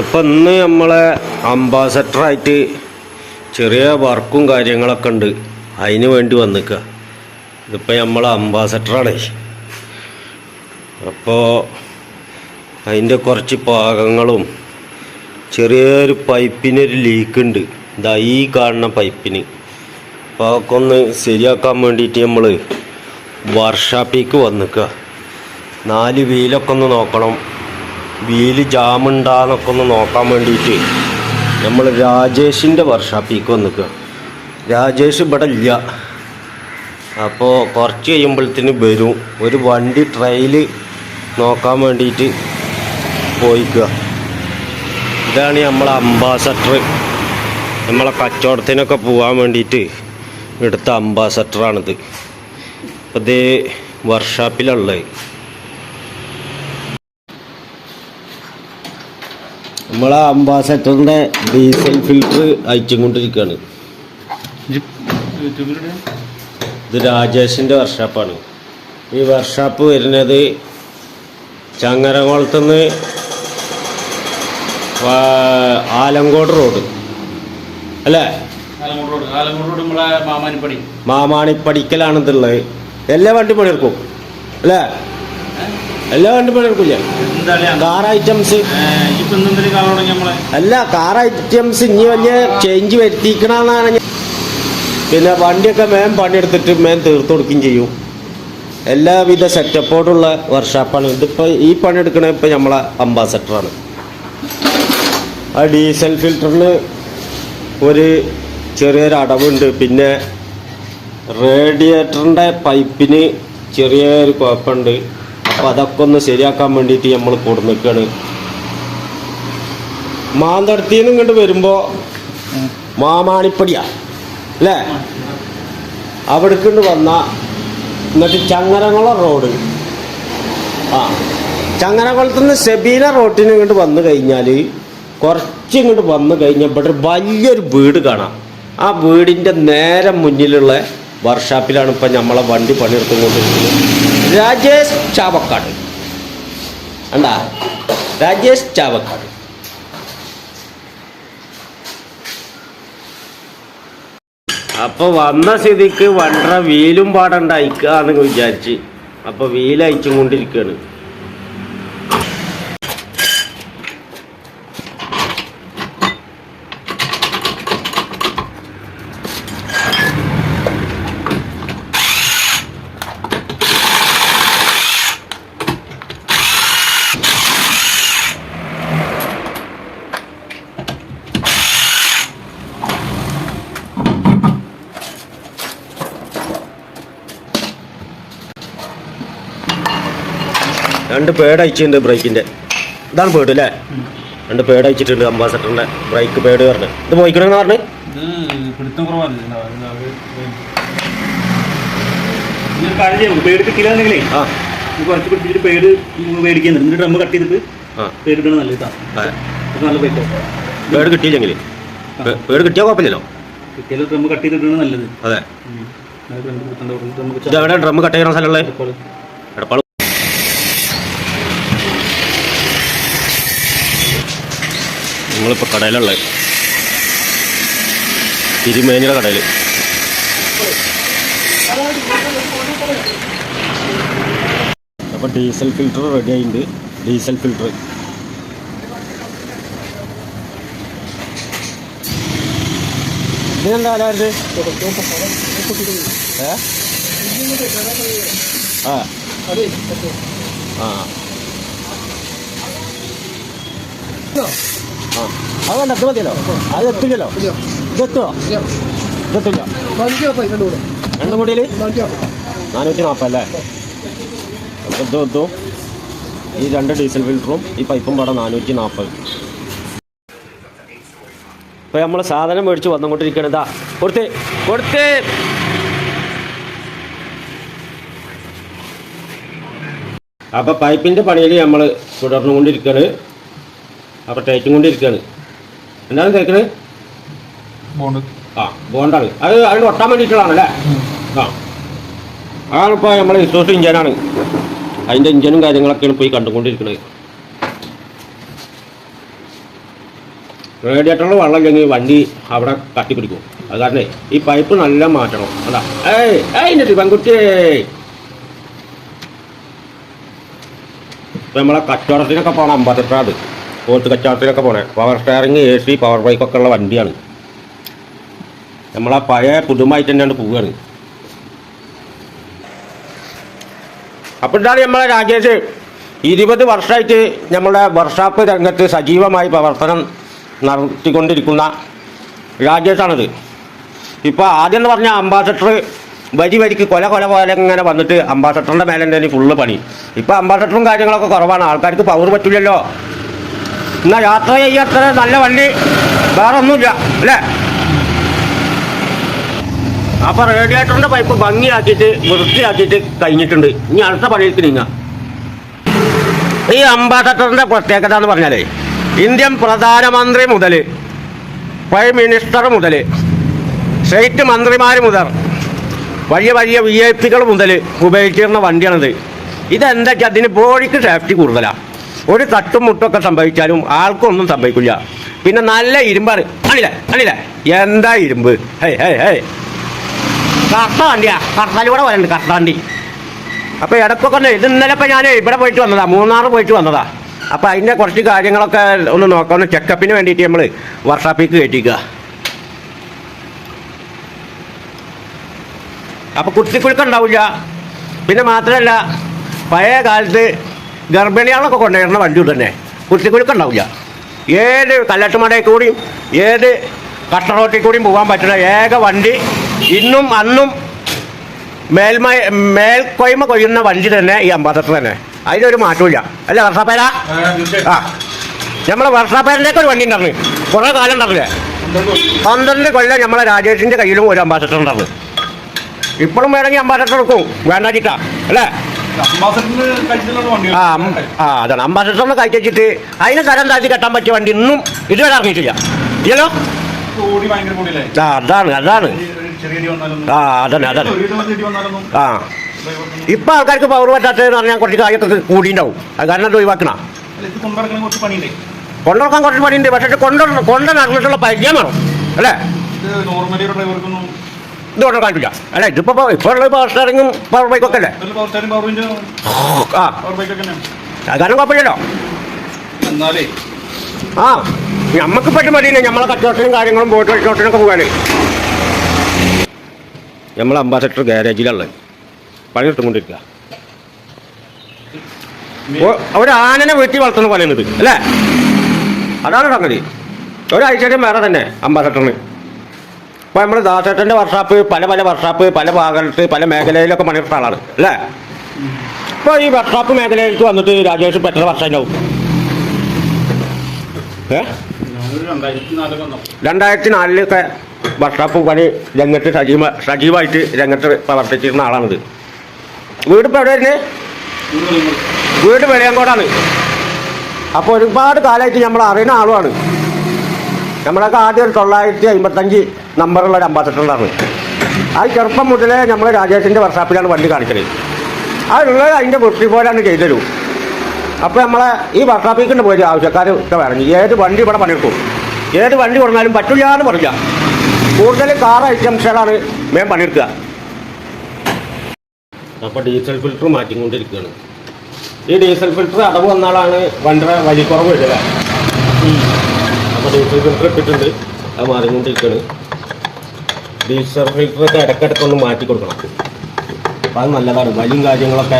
അപ്പം ഇന്ന് നമ്മളെ അംബാസഡറായിട്ട് ചെറിയ വർക്കും കാര്യങ്ങളൊക്കെ ഉണ്ട്. അതിന് വേണ്ടി വന്നിക്കുക ഇതിപ്പോൾ നമ്മൾ അംബാസഡറാണ് അപ്പോൾ അതിന്റെ കുറച്ച് പാകങ്ങളും ചെറിയൊരു പൈപ്പിനൊരു ലീക്ക് ഉണ്ട്. ഇതാ ഈ കാണുന്ന പൈപ്പിന് അപ്പോൾ അതൊക്കെ ഒന്ന് ശരിയാക്കാൻ വേണ്ടിയിട്ട് നമ്മൾ വർഷാപ്പിക്ക് വന്നിക്കുക നാല് വീലൊക്കെ ഒന്ന് നോക്കണം. വീൽ ജാമുണ്ടാന്നൊക്കെ ഒന്ന് നോക്കാൻ വേണ്ടിയിട്ട് നമ്മൾ രാജേഷിന്റെ വർഷാപ്പിക്ക് വന്നിക്കുക രാജേഷ് ഇവിടെ ഇല്ല. അപ്പോൾ കുറച്ച് കഴിയുമ്പോഴത്തേന് വരും. ഒരു വണ്ടി ട്രെയിൽ നോക്കാൻ വേണ്ടിയിട്ട് പോയിക്കുക ഇതാണ് നമ്മളെ അംബാസഡർ നമ്മളെ കച്ചവടത്തിനൊക്കെ പോകാൻ വേണ്ടിയിട്ട് എടുത്ത അംബാസഡറാണിത് അപ്പോൾ ഇത് വർഷാപ്പിലുള്ളത് നമ്മളെ അംബാസഡറിന്റെ ഡീസൽ ഫിൽറ്റർ അയച്ചും കൊണ്ടിരിക്കുകയാണ് ഇത് രാജേഷിന്റെ വർക്ക്ഷോപ്പാണ്. ഈ വർക്ക്ഷോപ്പ് വരുന്നത് ചങ്ങരകുളത്തുനിന്ന് ആലങ്കോട് റോഡ്. അല്ലേ? മാമാണിപ്പടിക്കലാണ് ഇതുള്ളത് എല്ലാ വണ്ടി പണിയെടുക്കും. അല്ലേ? എല്ലാ പണിയെടുക്കില്ല കാർ ഐറ്റംസ് അല്ല കാർ ഐറ്റംസ് ഇനി വലിയ ചേഞ്ച് വരുത്തിക്കണമെന്നാണ് പിന്നെ വണ്ടിയൊക്കെ മേം പണിയെടുത്തിട്ട് മേം തീർത്തു കൊടുക്കുകയും ചെയ്യും. എല്ലാവിധ സെറ്റപ്പോടുള്ള വർക്ക്ഷോപ്പാണ് ഇതിപ്പോൾ ഈ പണിയെടുക്കണ ഇപ്പം നമ്മളെ അംബാസഡറാണ് ആ ഡീസൽ ഫിൽറ്ററിന് ഒരു ചെറിയൊരു അടവുണ്ട്. പിന്നെ റേഡിയേറ്ററിന്റെ പൈപ്പിന് ചെറിയൊരു കുഴപ്പമുണ്ട്. അപ്പോൾ അതൊക്കെ ഒന്ന് ശരിയാക്കാൻ വേണ്ടിയിട്ട് നമ്മൾ കൂടെ നിൽക്കുകയാണ് മാന്തടത്തിൽ നിന്ന് ഇങ്ങോട്ട് വരുമ്പോൾ മാമാണിപ്പടിയാ അല്ലേ? അവിടേക്കൊണ്ട് വന്ന എന്നിട്ട് ചങ്ങരകുളം റോഡ്. ആ ചങ്ങരകുളത്ത് നിന്ന് സെബീന റോട്ടിന് ഇങ്ങോട്ട് വന്നു കഴിഞ്ഞാൽ കുറച്ച് ഇങ്ങോട്ട് വന്നു കഴിഞ്ഞാൽ വലിയൊരു വീട് കാണാം. ആ വീടിന്റെ നേരെ മുന്നിലുള്ള വർക്ക്ഷോപ്പിലാണ് ഇപ്പം നമ്മളെ വണ്ടി പണിയെടുത്തുകൊണ്ടിരിക്കുന്നത്. രാജേഷ് ചാവക്കാട്. അണ്ടാ രാജേഷ് ചാവക്കാട്. അപ്പൊ വന്ന സ്ഥിതിക്ക് വണ്ടറ വീലും പാടണ്ട അയക്കാന്ന് വിചാരിച്ച് അപ്പൊ വീലയച്ചും കൊണ്ടിരിക്കുകയാണ് രണ്ട് പേഡ് അയച്ചിട്ടുണ്ട് ബ്രേക്കിന്റെ ഇതാണ് പേഡ് അല്ലേ? രണ്ട് പേഡ് അയച്ചിട്ടുണ്ട് അംബാസഡറിന്റെ ബ്രേക്ക് പേഡ് പറഞ്ഞു. ഇത് പോയിക്കണെന്ന് പറഞ്ഞു? പേഡ് കിട്ടിയില്ലെങ്കിൽ? പേഡ് കിട്ടിയാൽ കുഴപ്പമില്ലല്ലോ? കിട്ടിയാലും ഡ്രമ്മ് കട്ട് ചെയ്തിട്ടാണ് നല്ലത്. അതെ. ഉം. അത് ഡ്രമ്മ് കുത്തണ്ട കൊടുത്ത് നമുക്ക് ഇത് എവിടെ ഡ്രം കട്ട് ചെയ്യണ സ്ഥലമുള്ളത് ചാപ്പാട്. നമ്മളിപ്പോൾ കടയിലുള്ളത് തിരുമേനിയുടെ കടയിൽ അപ്പോൾ ഡീസൽ ഫിൽറ്റർ റെഡി ആയിട്ടുണ്ട് ഡീസൽ ഫിൽറ്റർ ആ ആ. ആ. അത് വേണ്ട ഇത് മതിയല്ലോ? അത് എത്തില്ലല്ലോ? ഇതെത്തോ ഇതെത്തില്ല രണ്ടും കൂടിയിൽ നാനൂറ്റി നാൽപ്പല്ലേ ഇത് എത്തും ഈ രണ്ട് ഡീസൽ ഫിൽറ്ററും ഈ പൈപ്പും പാടെ നാനൂറ്റി നാൽപ്പത് ഇപ്പോൾ നമ്മൾ സാധനം മേടിച്ച് വന്നുകൊണ്ടിരിക്കുകയാണ് ഇതാ കൊടുത്തേ കൊടുത്തേ. അപ്പോൾ പൈപ്പിന്റെ പണിയിൽ നമ്മൾ തുടർന്നുകൊണ്ടിരിക്കുകയാണ് അപ്പോൾ ടൈറ്റും കൊണ്ടിരിക്കുകയാണ് എന്താണ് തേക്കണത് ആ ബോണ്ടാണ്. അത് അതിന് ഒട്ടാൻ വേണ്ടിയിട്ടുള്ളതാണല്ലേ? ആ. അതാണിപ്പോൾ നമ്മൾ ഇസോസ് ഇഞ്ചനാണ് അതിന്റെ ഇഞ്ചനും കാര്യങ്ങളൊക്കെയാണ് പോയി കണ്ടുകൊണ്ടിരിക്കുന്നത് റേഡിയേറ്ററിൽ വെള്ളം ഇല്ലെങ്കിൽ വണ്ടി അവിടെ കട്ടിപ്പിടിക്കും അത് കാരണം ഈ പൈപ്പ് നല്ല മാറ്റണം. അതാ. ഏയ് ഏയ് പെൺകുട്ടി ഇപ്പം നമ്മളെ കച്ചവടത്തിനൊക്കെ പോകണം അമ്പത്തെട്ടാത് പോത്ത് കച്ചവടത്തിനൊക്കെ പോണേ. Power steering A C power ബൈക്കൊക്കെ ഉള്ള വണ്ടിയാണ്. നമ്മളാ പഴയ പുതുമായിട്ട് തന്നെയാണ് പോവുകയാണ് അപ്പോൾ ഇതാണ് നമ്മളെ രാജേഷ് ഇരുപത് വർഷമായിട്ട് നമ്മുടെ വർഷാപ്പ് രംഗത്ത് സജീവമായി പ്രവർത്തനം നടത്തിക്കൊണ്ടിരിക്കുന്ന രാജേഷാണിത് ഇപ്പോൾ ആദ്യം എന്ന് പറഞ്ഞാൽ അംബാസഡർ വരി വരിക്ക് കൊല കൊല പോലെ ഇങ്ങനെ വന്നിട്ട് അംബാസഡറിന്റെ മേലെ തന്നെ ഫുള്ള് പണി. ഇപ്പോൾ അംബാസഡറും കാര്യങ്ങളൊക്കെ കുറവാണ്. ആൾക്കാർക്ക് പവർ പറ്റില്ലല്ലോ എന്നാൽ യാത്ര ചെയ്യാത്ര നല്ല വണ്ടി വേറെ ഒന്നുമില്ല അല്ലേ? അപ്പോൾ റേഡിയേറ്ററിന്റെ പൈപ്പ് ഭംഗിയാക്കിയിട്ട് വൃത്തിയാക്കിയിട്ട് കഴിഞ്ഞിട്ടുണ്ട്. ഇനി അടുത്ത പണിയിലേക്ക് നീങ്ങാം. ഈ അംബാസഡറിന്റെ പ്രത്യേകത എന്ന് പറഞ്ഞാലേ ഇന്ത്യൻ പ്രധാനമന്ത്രി മുതൽ പ്രൈം മിനിസ്റ്റർ മുതൽ സ്റ്റേറ്റ് മന്ത്രിമാർ മുതൽ വലിയ വലിയ വി ഐ പികൾ മുതൽ ഉപയോഗിച്ചിരുന്ന വണ്ടിയാണിത്. ഇതെന്താ അതിന് ബോഡിക്ക് സേഫ്റ്റി കൂടുതലാണ് ഒരു തട്ടും മുട്ടൊക്കെ സംഭവിച്ചാലും ആൾക്കൊന്നും സംഭവിക്കില്ല. പിന്നെ നല്ല ഇരുമ്പാണ് അണില അണില എന്താ ഇരുമ്പ്? ഹേ ഹേ ഹേ. കർത്ത വണ്ടിയാ കർത്താലൂടെ വരണ്ട് കർത്താണ്ടി. അപ്പൊ അപ്പോൾ ഇടയ്ക്കൊക്കെ ഒന്ന് ഇത് ഇന്നലെ ഇപ്പം ഞാൻ ഇവിടെ പോയിട്ട് വന്നതാ. മൂന്നാർ പോയിട്ട് വന്നതാ. അപ്പോൾ അതിന്റെ കുറച്ച് കാര്യങ്ങളൊക്കെ ഒന്ന് നോക്കാം. ചെക്കപ്പിന് വേണ്ടിയിട്ട് നമ്മൾ വർക്ക്ഷോപ്പിലേക്ക് കയറ്റിക്കുക അപ്പോൾ കുത്തിക്കുഴുക്കുണ്ടാവില്ല പിന്നെ മാത്രമല്ല പഴയ കാലത്ത് ഗർഭിണികളൊക്കെ കൊണ്ടുവരുന്ന വണ്ടി തന്നെ. കുത്തിക്കുഴുക്ക ഉണ്ടാവില്ല ഏത് കല്ലട്ടുമടയിൽ കൂടിയും ഏത് കട്ടറോട്ടിൽ കൂടിയും പോകാൻ പറ്റുന്ന ഏക വണ്ടി ഇന്നും അന്നും മേൽമ മേൽക്കൊയ്മ കൊയ്യുന്ന വണ്ടി തന്നെ ഈ അമ്പലത്തിൽ തന്നെ. അതിലൊരു മാറ്റമില്ല അല്ല വർഷാപ്പേര? ആ നമ്മളെ വർഷാപ്പേരന്റെയൊക്കെ ഒരു വണ്ടി ഉണ്ടായിരുന്നു. കുറേ കാലം ഉണ്ടാവില്ലേ പന്ത്രണ്ട് കൊല്ലം നമ്മളെ രാജേഷിന്റെ കയ്യിലും ഒരു അമ്പാസഡർ ഉണ്ടായിരുന്നു ഇപ്പോഴും വേണമെങ്കിൽ അമ്പാസഡർ എടുക്കും. വേണ്ടാച്ചിട്ടാ അല്ലേ. ആ ആ അതാണ്. അമ്പാസഡറിനെ കഴിച്ചിട്ട് അതിന് തരം താഴ്ത്തി കെട്ടാൻ പറ്റിയ വണ്ടി ഇന്നും ഇതുവരെ ഇറങ്ങിയിട്ടില്ല. ഇല്ലല്ലോ? ആ അതാണ് അതാണ്. ആ അതാണ് വന്ന് ആ. ഇപ്പം ആൾക്കാർക്ക് പവർ പറ്റാത്തതെന്ന് പറഞ്ഞാൽ കുറച്ച് കാര്യത്തൊക്കെ കൂടിയിട്ടുണ്ടാവും. അത് കാരണം അത് ഒഴിവാക്കണം. കൊണ്ടുനടക്കാൻ കുറച്ച് പണിയുണ്ടേ. പക്ഷേ കൊണ്ട് കൊണ്ട് നടന്നിട്ടുള്ള പരിചയം വേണം. അല്ലേ? നോർമലി ഒരു ഡ്രൈവർക്കൊന്നും അല്ലേ ഇതിപ്പോൾ ഇപ്പോൾ ഉള്ള പവർ സ്റ്റാറിങ്ങും പവർ ബൈക്കൊക്കെ അല്ലേ? ഇതിൽ പവർ സ്റ്റാറിംഗ് പവർ വിൻഡോ ആ. പവർ ബൈക്ക് ഒക്കെ അല്ലേ കാരണം കുഴപ്പമില്ലല്ലോ. എന്നാലേ. ആ. നമുക്ക് പറ്റും മതിയില്ലേ? നമ്മളെ കച്ചവടത്തിനും കാര്യങ്ങളും ബോട്ട് കച്ചവടത്തിനൊക്കെ പോകാൻ നമ്മൾ അംബാസഡർ ഗാരേജിലുള്ളത് പണിയെടുത്തുകൊണ്ടിരിക്കുക ഓ- ഒരു ആനനെ വീട്ടിൽ വളർത്തുന്ന പറയുന്നത് അല്ലേ? അതാണ് സംഗതി. ഒരു ഐശ്വര്യം വേറെ തന്നെ അംബാസഡറിന് ഇപ്പോൾ നമ്മൾ ദാസേട്ടന്റെ വർഷാപ്പ് പല പല വർഷാപ്പ് പല ഭാഗത്ത് പല മേഖലയിലൊക്കെ പണിയെടുത്ത ആളാണ് അല്ലേ? ഇപ്പോൾ ഈ വർഷാപ്പ് മേഖലയിലേക്ക് വന്നിട്ട് രാജേഷ് ഇപ്പം എത്ര വർഷം ഉണ്ടാവും രണ്ടായിരത്തി നാലിലൊക്കെ വർഷാപ്പ് പണി രംഗത്ത് സജീവ സജീവമായിട്ട് രംഗത്ത് പ്രവർത്തിച്ചിരുന്ന ആളാണിത്. വീട് ഇപ്പോൾ എവിടെ വീട് വെളിയങ്കോടാണ്. അപ്പോൾ ഒരുപാട് കാലമായിട്ട് നമ്മൾ അറിയുന്ന ആളുമാണ്. നമ്മളൊക്കെ ആദ്യം തൊള്ളായിരത്തി അമ്പത്തഞ്ച് നമ്പറുള്ള ഒരു ഉണ്ടായിരുന്നു അത് ചെറുപ്പം മുതലേ നമ്മൾ രാജേഷിന്റെ വർഷാപ്പിലാണ് വണ്ടി കാണിച്ചത് അതുള്ളത് അതിന്റെ വൃത്തി പോലാണ് ചെയ്തരൂ അപ്പോൾ നമ്മളെ ഈ വർഷാപ്പിലേക്ക് പോയി ആവശ്യക്കാർ ഒക്കെ പറഞ്ഞു ഏത് വണ്ടി ഇവിടെ പണിയെടുക്കും? ഏത് വണ്ടി കൊടുത്താലും പറ്റില്ല എന്ന് പറയില്ല കൂടുതൽ കാർ ഐറ്റംസുകളാണ് മേം പണിയെടുക്കുക. അപ്പോൾ ഡീസൽ ഫിൽറ്റർ മാറ്റിക്കൊണ്ടിരിക്കുകയാണ്. ഈ ഡീസൽ ഫിൽറ്റർ അടവ് വന്നാലാണ് വണ്ടിയുടെ വലിക്കുറവ് വരിക. അപ്പോൾ ഡീസൽ ഫിൽറ്റർ ഇട്ടിട്ടുണ്ട് അത് മാറിക്കൊണ്ടിരിക്കുകയാണ് ഡീസൽ ഫിൽറ്ററൊക്കെ ഇടയ്ക്കിടയ്ക്കൊന്ന് മാറ്റി കൊടുക്കണം. അപ്പോൾ അത് നല്ലതാണ്. വലിയ കാര്യങ്ങളൊക്കെ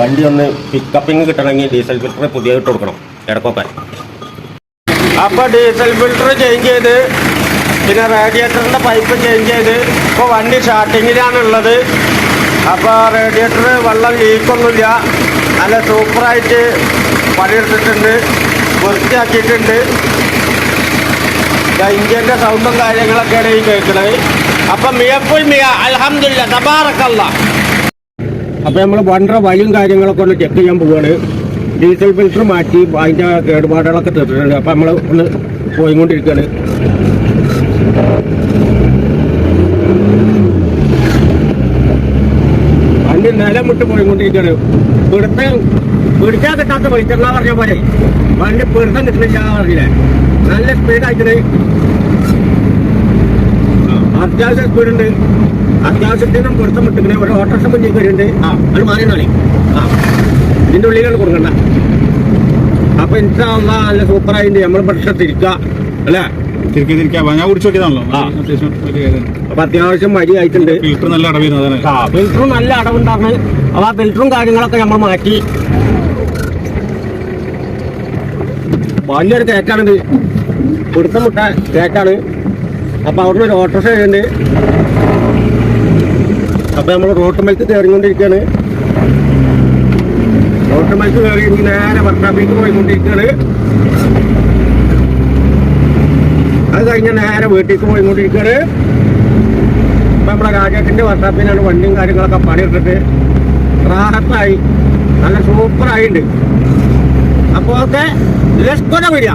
വണ്ടി ഒന്ന് പിക്കപ്പിങ് കിട്ടണമെങ്കിൽ ഡീസൽ ഫിൽറ്റർ പുതിയ ഇട്ട് കൊടുക്കണം. ഇടയ്ക്കൊക്കെ. അപ്പോൾ ഡീസൽ ഫിൽറ്റർ ചേഞ്ച് ചെയ്ത് പിന്നെ റേഡിയേറ്ററിന്റെ പൈപ്പ് ചേഞ്ച് ചെയ്ത് ഇപ്പോൾ വണ്ടി സ്റ്റാർട്ടിങ്ങിലാണുള്ളത് അപ്പോൾ റേഡിയേറ്റർ വെള്ളം ലീക്കൊന്നുമില്ല നല്ല സൂപ്പറായിട്ട് പണിയെടുത്തിട്ടുണ്ട്. വൃത്തിയാക്കിയിട്ടുണ്ട്. ഇഞ്ചിന്റെ സൗണ്ടും കാര്യങ്ങളൊക്കെയാണ് ഈ കേൾക്കുന്നത് അപ്പം മിയപ്പുൽ മിയ അലഹമില്ല തബാറക്കല്ല. അപ്പോൾ നമ്മൾ വണ്ടറ വഴിയും കാര്യങ്ങളൊക്കെ ഒന്ന് ചെക്ക് ചെയ്യാൻ പോവുകയാണ് ഡീസൽ ഫിൽറ്റർ മാറ്റി അതിന്റെ കേടുപാടുകളൊക്കെ തീർത്തിട്ടുണ്ട്. അപ്പോൾ നമ്മൾ ഒന്ന് പോയിക്കൊണ്ടിരിക്കുകയാണ് വണ്ടി നിലം വിട്ട് പോയിക്കൊണ്ടിരിക്കുകയാണ് പിടുത്തം പിടിച്ചാൽ കിട്ടാത്ത വെളിച്ചെണ്ണ പറഞ്ഞ പോലെ? വണ്ടി പിടുത്തം കിട്ടുന്നില്ല പറഞ്ഞില്ലേ? നല്ല സ്പീഡ് ആയിക്കണേ. അത്യാവശ്യം സ്പീഡ് ഉണ്ട്. അത്യാവശ്യത്തിനും പൊരുത്തം വിട്ടിക്കണേ ഒരു ഓട്ടോറിക്ഷ മുന്നിൽ വരുന്നുണ്ട്. ആ. അത് മാറി നാളെ ആ ഇതിന്റെ ഉള്ളിലാണ് കൊടുക്കണ്ട. അപ്പൊ ഇൻഷാ നല്ല സൂപ്പർ ആയിട്ട് നമ്മൾ പക്ഷെ തിരിക്കുക അല്ലേ? തിരികെ തിരിക്കാ. ഞാൻ കുടിച്ചു നോക്കിയതാണല്ലോ. അത്യാവശ്യം അപ്പൊ അത്യാവശ്യം വഴി ആയിട്ടുണ്ട്. ഫിൽറ്റർ നല്ല അടവ് ഫിൽറ്ററും നല്ല അടവുണ്ടായിരുന്നു അപ്പൊ ആ ഫിൽറ്ററും കാര്യങ്ങളൊക്കെ നമ്മൾ മാറ്റി. വലിയൊരു കേക്കാണിത് പിടുത്തം മുട്ട അപ്പൊ അവിടുന്ന് ഒരു ഓട്ടോറിക്ഷ വരുന്നുണ്ട് അപ്പൊ നമ്മൾ റോട്ട് റോട്ടുമേൽക്ക് കയറിക്കൊണ്ടിരിക്കുകയാണ് മലത്ത് കയറി നേരെ വർക്കാപ്പിലേക്ക് പോയിക്കൊണ്ടിരിക്കുകയാണ് അത് കഴിഞ്ഞ് നേരെ വീട്ടിലേക്ക് പോയിക്കൊണ്ടിരിക്കുകയാണ് ഇപ്പൊ നമ്മുടെ രാജേഷിന്റെ വർഷാപ്പിനാണ് വണ്ടിയും കാര്യങ്ങളൊക്കെ പണിയിട്ടിട്ട് റാഹത്തായി. നല്ല സൂപ്പറായിട്ടുണ്ട് അപ്പോൾ ഒക്കെ ലസ്കൊന വരിക